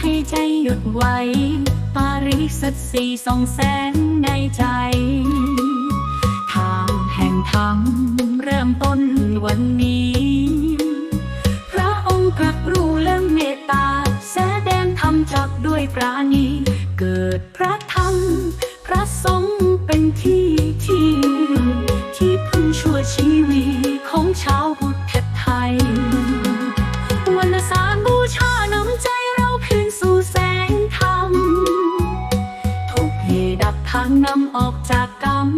ให้ใจหยุดไหว ปาริสัตสีสองแสงในใจ ทางแห่งธรรมเริ่มต้นวันนี้ พระองค์กรับรู้และเมตตา แสดงธรรมจักด้วยปราณี เกิดพระธรรม พระสงฆ์เป็นที่ที่ที่พึ่งชั่วชีวิต ทางนำออกจากกรรม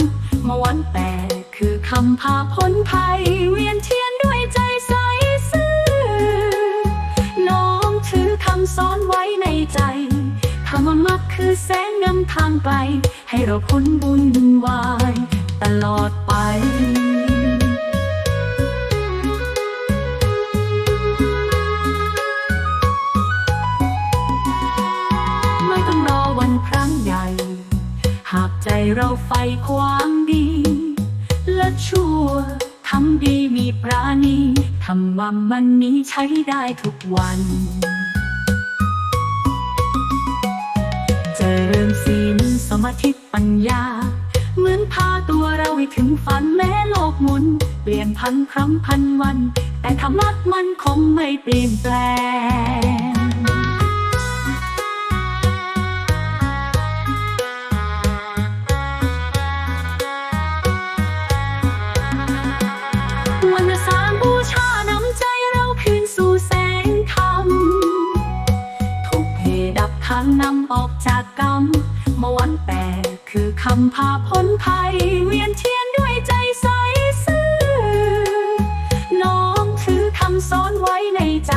มาวันแปดคือคำพาพ้นภัย เวียนเทียนด้วยใจใสซื่อ น้อมถือคำสอนไว้ในใจธรรมมักคือแสงนำทางไป ให้เราพ้นบุญวาย ตลอดไป ใจเราไฟความดี และชั่วทำดีมีปราณีทำว่ามันนี้ใช้ได้ทุกวันจเริญศีลสมาธิปัญญา เหมือนพาตัวเราให้ถึงฝันแม้โลกหมุน เปลี่ยนพันครั้งพันวัน แต่ธรรมะมันคงไม่เปลี่ยนแปลง ทางนำออกจากกรรมเมื่อวันแปดคือคำพาพ้นภัย เวียนเทียนด้วยใจใสซื่อ น้องถือคำสอนไว้ในใจ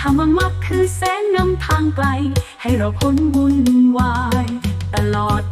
ธรรมมักคือแสงนำทางไกล ให้เราพ้นวุ่นวาย ตลอด